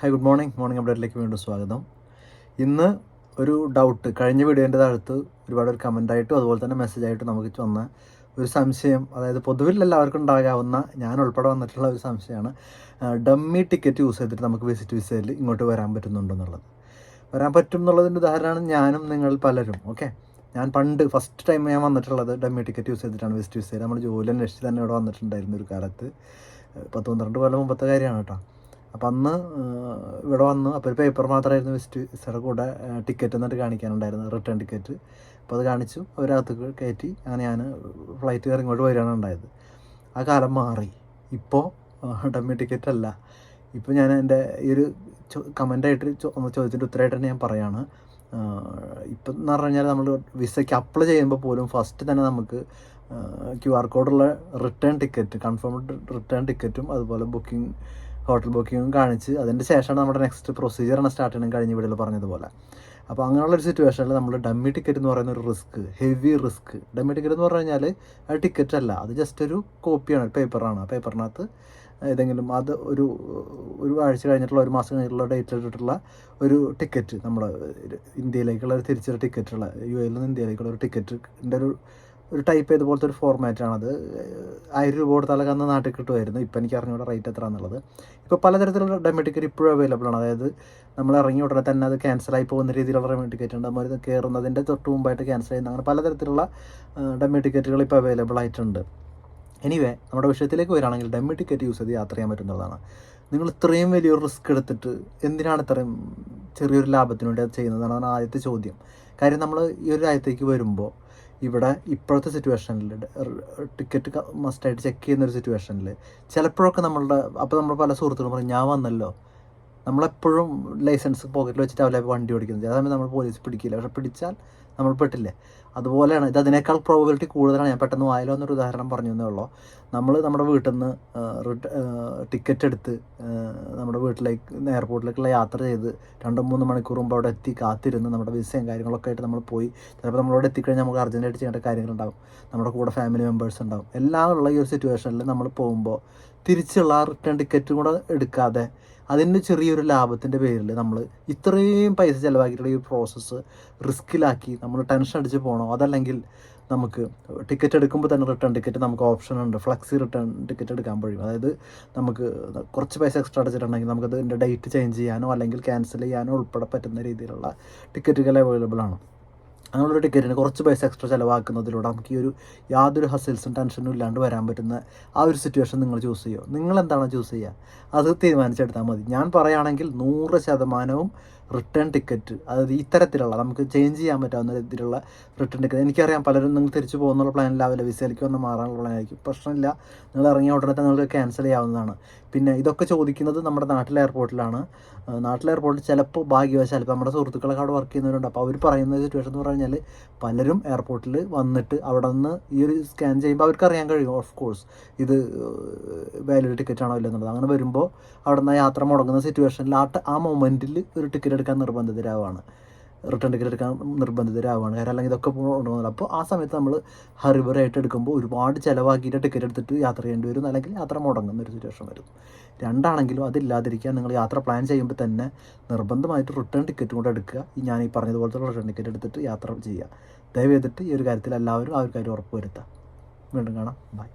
Hi good morning morning അപ്ഡേറ്റിലേക്ക് വീണ്ടും സ്വാഗതം. ഇന്ന് ഒരു ഡൗട്ട് കഴിഞ്ഞ വീഡിയോന്റെ താഴത്ത് ഒരുപാട് ഒരു കമന്റായിട്ടും അതുപോലെ തന്നെ മെസ്സേജായിട്ടും നമുക്ക് വന്ന ഒരു സംശയം അതായത് പൊതുവിൽ എല്ലാവർക്കും ഉണ്ടാകാവുന്ന ഞാൻ ഉൾപ്പെടെ വന്നിട്ടുള്ള ഒരു സംശയമാണ് ഡമ്മി ടിക്കറ്റ് യൂസ് ചെയ്തിട്ട് നമുക്ക് വിസിറ്റ് വിസയിൽ ഇങ്ങോട്ട് വരാൻ പറ്റുന്നുണ്ടെന്നുള്ളത് വരാൻ പറ്റും എന്നുള്ളതിന്റെ ഉദാഹരണമാണ് ഞാനും നിങ്ങൾ പലരും ഓക്കെ ഞാൻ പണ്ട് ഫസ്റ്റ് ടൈം ഞാൻ വന്നിട്ടുള്ളത് ഡമ്മി ടിക്കറ്റ് യൂസ് ചെയ്തിട്ടാണ് വിസിറ്റ് വിസയിൽ നമ്മൾ ജോലി അന്വേഷിച്ച് തന്നെ ഇവിടെ വന്നിട്ടുണ്ടായിരുന്നു ഒരു കാലത്ത്. പത്ത് പന്ത്രണ്ട് കൊല്ലം മുമ്പത്തെ കാര്യമാണ് കേട്ടോ. അപ്പം അന്ന് ഇവിടെ വന്ന് അപ്പോൾ ഒരു പേപ്പർ മാത്രമായിരുന്നു വിസിറ്റ് വിസയുടെ കൂടെ ടിക്കറ്റ് എന്നിട്ട് കാണിക്കാനുണ്ടായിരുന്നു റിട്ടേൺ ടിക്കറ്റ് അപ്പോൾ അത് കാണിച്ചു അവരകത്ത് കയറ്റി അങ്ങനെ ഞാൻ ഫ്ലൈറ്റ് കയറി ഇങ്ങോട്ട് വരികയാണ് ഉണ്ടായത്. ആ കാലം മാറി. ഇപ്പോൾ ഡമ്മി ടിക്കറ്റ് അല്ല. ഇപ്പോൾ ഞാൻ എന്റെ ഈ ഒരു കമന്റായിട്ട് ചോദിച്ചിട്ട് ഉത്തരമായിട്ട് തന്നെ ഞാൻ പറയാണ്. ഇപ്പം എന്ന് പറഞ്ഞു കഴിഞ്ഞാൽ നമ്മൾ വിസയ്ക്ക് അപ്ലൈ ചെയ്യുമ്പോൾ പോലും ഫസ്റ്റ് തന്നെ നമുക്ക് ക്യു ആർ കോഡുള്ള റിട്ടേൺ ടിക്കറ്റ് കൺഫേംഡ് റിട്ടേൺ ടിക്കറ്റും അതുപോലെ ബുക്കിംഗ് ഹോട്ടൽ ബുക്കിങ്ങും കാണിച്ച് അതിന്റെ ശേഷമാണ് നമ്മുടെ നെക്സ്റ്റ് പ്രൊസീജിയറാണ് സ്റ്റാർട്ട് ചെയ്യണം കഴിഞ്ഞ വീഡിയോയിൽ പറഞ്ഞതുപോലെ. അപ്പോൾ അങ്ങനെയുള്ള ഒരു സിറ്റുവേഷനിൽ നമ്മൾ ഡമ്മി ടിക്കറ്റ് എന്ന് പറയുന്ന ഒരു risk heavy risk dummy ticket എന്ന് പറഞ്ഞു കഴിഞ്ഞാൽ അത് ടിക്കറ്റ് അല്ല അത് ജസ്റ്റ് ഒരു കോപ്പിയാണ് പേപ്പറാണ് ആ പേപ്പറിനകത്ത് ഏതെങ്കിലും അത് ഒരു ഒരു ആഴ്ച കഴിഞ്ഞിട്ടുള്ള ഒരു മാസം കഴിഞ്ഞിട്ടുള്ള ഡേറ്റിലിട്ടുള്ള ഒരു ടിക്കറ്റ് നമ്മുടെ ഇന്ത്യയിലേക്കുള്ള ഒരു തിരിച്ചുള്ള ടിക്കറ്റുള്ള യു എയിൽ നിന്ന് ഇന്ത്യയിലേക്കുള്ള ഒരു ടിക്കറ്റിന്റെ ഒരു ഒരു ടൈപ്പ് ചെയ്ത പോലത്തെ ഒരു ഫോർമാറ്റാണത് ആയിരം രൂപ കൊടുത്താൽ അന്ന് നാട്ടിൽ കിട്ടുമായിരുന്നു. ഇപ്പം എനിക്ക് അറിഞ്ഞൂടെ റേറ്റ് എത്ര എന്നുള്ളത് ഇപ്പോൾ പലതരത്തിലുള്ള ഡെമി ടിക്കറ്റ് ഇപ്പോഴും അവൈലബിൾ ആണ്. അതായത് നമ്മൾ ഇറങ്ങി ഉടനെ തന്നെ അത് ക്യാൻസലായി പോകുന്ന രീതിയിലുള്ള ഡെമി ടിക്കറ്റ് ഉണ്ട്. ഇത് കയറുന്നതിന്റെ തൊട്ട് മുമ്പായിട്ട് ക്യാൻസൽ ചെയ്യുന്ന അങ്ങനെ പലതരത്തിലുള്ള ഡെമി ടിക്കറ്റുകൾ ഇപ്പോൾ അവൈലബിൾ ആയിട്ടുണ്ട്. എനിവേ നമ്മുടെ വിഷയത്തിലേക്ക് വരികയാണെങ്കിൽ ഡെമ്മി ടിക്കറ്റ് യൂസ് ചെയ്ത് യാത്ര ചെയ്യാൻ പറ്റുന്നതാണ്. നിങ്ങൾ ഇത്രയും വലിയൊരു റിസ്ക് എടുത്തിട്ട് എന്തിനാണ് ഇത്രയും ചെറിയൊരു ലാഭത്തിന് വേണ്ടി അത് ചെയ്യുന്നതാണ് ആദ്യത്തെ ചോദ്യം. കാര്യം നമ്മൾ ഈ ഒരു രാജ്യത്തേക്ക് വരുമ്പോൾ ഇവിടെ ഇപ്പോഴത്തെ സിറ്റുവേഷനിൽ ടിക്കറ്റ് മസ്റ്റായിട്ട് ചെക്ക് ചെയ്യുന്ന ഒരു സിറ്റുവേഷനിൽ ചിലപ്പോഴൊക്കെ നമ്മളുടെ അപ്പോൾ നമ്മൾ പല സുഹൃത്തുക്കളും പറയും ഞാൻ വന്നല്ലോ. നമ്മളെപ്പോഴും ലൈസൻസ് പോക്കറ്റിൽ വെച്ചിട്ട് അവരെ വണ്ടി ഓടിക്കുന്നത് അതേസമയം നമ്മൾ പോലീസ് പിടിക്കില്ല. പക്ഷെ പിടിച്ചാൽ നമ്മൾ പെട്ടില്ലേ? അതുപോലെയാണ് ഇത് അതിനേക്കാൾ പ്രോബിലിറ്റി കൂടുതലാണ്. ഞാൻ പെട്ടെന്ന് വായിലോ എന്നൊരു ഉദാഹരണം പറഞ്ഞു എന്നേ ഉള്ളൂ. നമ്മൾ നമ്മുടെ വീട്ടിൽ നിന്ന് ടിക്കറ്റ് എടുത്ത് നമ്മുടെ വീട്ടിലേക്ക് എയർപോർട്ടിലേക്കുള്ള യാത്ര ചെയ്ത് രണ്ടോ മൂന്ന് മണിക്കൂർ മുമ്പ് അവിടെ എത്തി കാത്തിരുന്ന് നമ്മുടെ വിസയും കാര്യങ്ങളൊക്കെ ആയിട്ട് നമ്മൾ പോയി. ചിലപ്പോൾ നമ്മളവിടെ എത്തിക്കഴിഞ്ഞാൽ നമുക്ക് അർജന്റായിട്ട് ചെയ്യേണ്ട കാര്യങ്ങളുണ്ടാവും നമ്മുടെ കൂടെ ഫാമിലി മെമ്പേഴ്സ് ഉണ്ടാവും എല്ലാം ഉള്ള ഈ ഒരു സിറ്റുവേഷനിൽ നമ്മൾ പോകുമ്പോൾ തിരിച്ചുള്ള റിട്ടേൺ ടിക്കറ്റും കൂടെ എടുക്കാതെ അതിന്റെ ചെറിയൊരു ലാഭത്തിന്റെ പേരിൽ നമ്മൾ ഇത്രയും പൈസ ചിലവാക്കിയിട്ടുള്ള ഈ പ്രോസസ്സ് റിസ്ക്കിലാക്കി നമ്മൾ ടെൻഷൻ അടിച്ച് പോകണോ അതല്ലെങ്കിൽ നമുക്ക് ടിക്കറ്റ് എടുക്കുമ്പോൾ തന്നെ റിട്ടേൺ ടിക്കറ്റ് നമുക്ക് ഓപ്ഷൻ ഉണ്ട്. ഫ്ലെക്സി റിട്ടേൺ ടിക്കറ്റ് എടുക്കാൻ കഴിയും. അതായത് നമുക്ക് കുറച്ച് പൈസ എക്സ്ട്രാ അടിച്ചിട്ടുണ്ടെങ്കിൽ നമുക്കത് അതിന്റെ ഡേറ്റ് ചേഞ്ച് ചെയ്യാനോ അല്ലെങ്കിൽ ക്യാൻസൽ ചെയ്യാനോ ഉൾപ്പെടെ പറ്റുന്ന രീതിയിലുള്ള ടിക്കറ്റുകൾ അവൈലബിൾ ആണ്. അങ്ങനെയുള്ള ടിക്കറ്റിന് കുറച്ച് പൈസ എക്സ്ട്രാ ചിലവാക്കുന്നതിലൂടെ നമുക്ക് ഈ ഒരു യാതൊരു ഹസിൽസും ടെൻഷനും ഇല്ലാണ്ട് വരാൻ പറ്റുന്ന ആ ഒരു സിറ്റുവേഷൻ നിങ്ങൾ ചൂസ് ചെയ്യുമോ നിങ്ങൾ എന്താണോ ചൂസ് ചെയ്യുക? അത് തീരുമാനിച്ചെടുത്താൽ മതി. ഞാൻ പറയുകയാണെങ്കിൽ നൂറ് ശതമാനവും റിട്ടേൺ ടിക്കറ്റ് അതായത് ഇത്തരത്തിലുള്ള നമുക്ക് ചേഞ്ച് ചെയ്യാൻ പറ്റാവുന്ന രീതിയിലുള്ള റിട്ടേൺ ടിക്കറ്റ് എനിക്കറിയാം പലരും നിങ്ങൾ തിരിച്ചു പോകുന്നുള്ള പ്ലാനിലാവില്ല വിസയിലേക്ക് വന്ന് മാറാനുള്ള പ്ലാനായിരിക്കും പ്രശ്നമില്ല. നിങ്ങൾ ഇറങ്ങിയ ഉടനെ തന്നെ നിങ്ങൾക്ക് ക്യാൻസൽ ചെയ്യാവുന്നതാണ്. പിന്നെ ഇതൊക്കെ ചോദിക്കുന്നത് നമ്മുടെ നാട്ടിലെ എയർപോർട്ടിലാണ് നാട്ടിലെ എയർപോർട്ടിൽ ചിലപ്പോൾ ഭാഗ്യവശാൽ ഇപ്പോൾ നമ്മുടെ സുഹൃത്തുക്കളൊക്കെ അവിടെ വർക്ക് ചെയ്യുന്നവരുണ്ട്. അപ്പോൾ അവർ പറയുന്ന സിറ്റുവേഷൻ എന്ന് പറഞ്ഞാൽ പലരും എയർപോർട്ടിൽ വന്നിട്ട് അവിടെ നിന്ന് ഈ ഒരു സ്കാൻ ചെയ്യുമ്പോൾ അവർക്ക് അറിയാൻ കഴിയും. ഓഫ് കോഴ്സ് ഇത് വാലിഡ് ടിക്കറ്റ് ആണോ ഇല്ലെന്നുള്ളത് അങ്ങനെ വരുമ്പോൾ അവിടെ നിന്ന് യാത്ര മുടങ്ങുന്ന സിറ്റുവേഷനിൽ ആ ആ മൊമെന്റിൽ ഒരു ടിക്കറ്റ് എടുക്കാൻ നിർബന്ധിതരാവാണ്. റിട്ടേൺ ടിക്കറ്റ് എടുക്കാൻ നിർബന്ധിതരാവാണ്. കാരണം അല്ലെങ്കിൽ ഇതൊക്കെ കൊണ്ടുപോകുന്നത് അപ്പോൾ ആ സമയത്ത് നമ്മൾ ഹറിബറായിട്ട് എടുക്കുമ്പോൾ ഒരുപാട് ചിലവാക്കിയിട്ട് ടിക്കറ്റ് എടുത്തിട്ട് യാത്ര ചെയ്യേണ്ടി വരും. അല്ലെങ്കിൽ യാത്ര മുടങ്ങുന്ന ഒരു സിറ്റുവേഷൻ വരും. രണ്ടാണെങ്കിലും അതില്ലാതിരിക്കാൻ നിങ്ങൾ യാത്ര പ്ലാൻ ചെയ്യുമ്പോൾ തന്നെ നിർബന്ധമായിട്ട് റിട്ടേൺ ടിക്കറ്റ് കൂടെ എടുക്കുക. ഞാൻ ഈ പറഞ്ഞതുപോലത്തെ റിട്ടേൺ ടിക്കറ്റ് എടുത്തിട്ട് യാത്ര ചെയ്യുക. ദയവ് ചെയ്തിട്ട് ഈ ഒരു കാര്യത്തിൽ എല്ലാവരും ആ ഒരു കാര്യം ഉറപ്പ് വരുത്തുക വീണ്ടും കാണാം. ബൈ